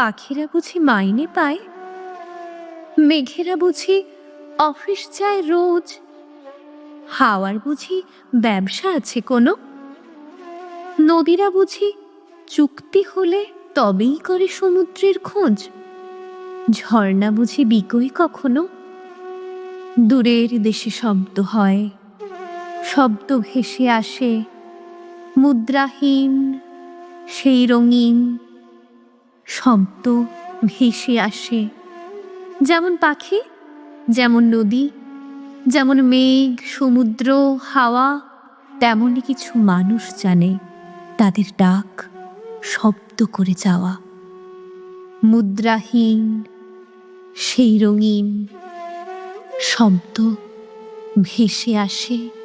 পাখিরা বুঝি মাইনে পায়? মেঘেরা বুঝি অফিস যায় রোজ? হাওয়ার বুঝি ব্যবসা আছে কোনো? নদীরা বুঝি চুক্তি হলে তবেই করে সমুদ্রের খোঁজ? ঝর্ণা বুঝি বিকই কখনো? দূরের দেশে শব্দ হয়, শব্দ ভেসে আসে, মুদ্রাহীন, সেই রঙিন শব্দ ভেসে আসে। যেমন পাখি, যেমন নদী, যেমন মেঘ, সমুদ্র, হাওয়া, তেমনই কিছু মানুষ জানে তাদের ডাক শব্দ করে যাওয়া। মুদ্রাহীন, সেই রঙিন শব্দ ভেসে আসে।